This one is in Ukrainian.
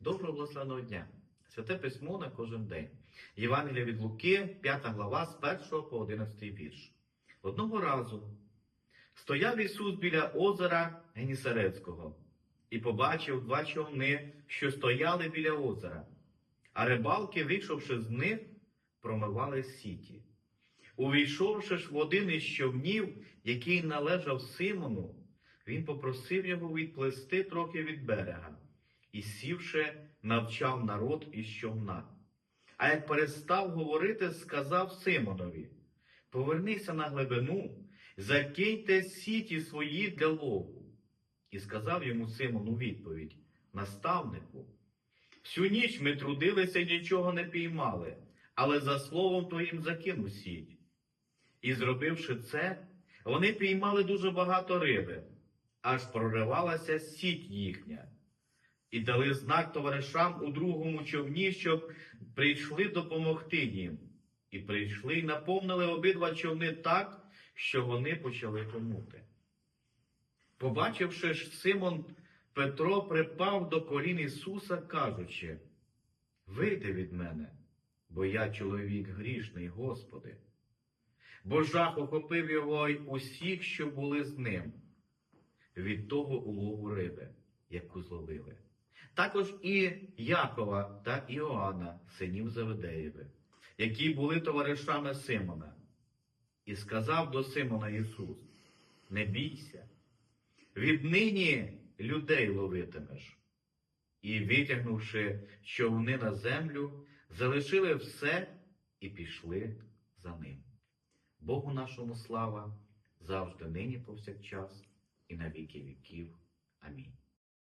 Доброго благословеного дня! Святе письмо на кожен день. Євангелія від Луки, 5 глава, з 1 по 11 вірш. Одного разу стояв Ісус біля озера Генісарецького і побачив два човни, що стояли біля озера, а рибалки, вийшовши з них, промивали сіті. Увійшовши ж в один із човнів, який належав Симону, він попросив його відплисти трохи від берега і, сівши, навчав народ із човна. А як перестав говорити, сказав Симонові: Повернися на глибину, закиньте сіті свої для лову. І сказав йому Симон у відповідь: Наставнику, всю ніч ми трудилися і нічого не піймали, але за словом твоїм закинув сіть. І зробивши це, вони піймали дуже багато риби, аж проривалася сіть їхня. І дали знак товаришам у другому човні, щоб прийшли допомогти їм. І прийшли і наповнили обидва човни так, що вони почали тонути. Побачивши ж, Симон Петро припав до колін Ісуса, кажучи: Вийди від мене, бо я чоловік грішний, Господи. Бо жах охопив його й усіх, що були з ним, від того улову риби, яку зловили. Також і Якова та Іоанна, синів Заведеєви, які були товаришами Симона. І сказав до Симона Ісус: Не бійся, віднині людей ловитимеш. І, витягнувши човни на землю, залишили все і пішли за ним. Богу нашому слава завжди нині повсякчас і на віки віків. Амінь.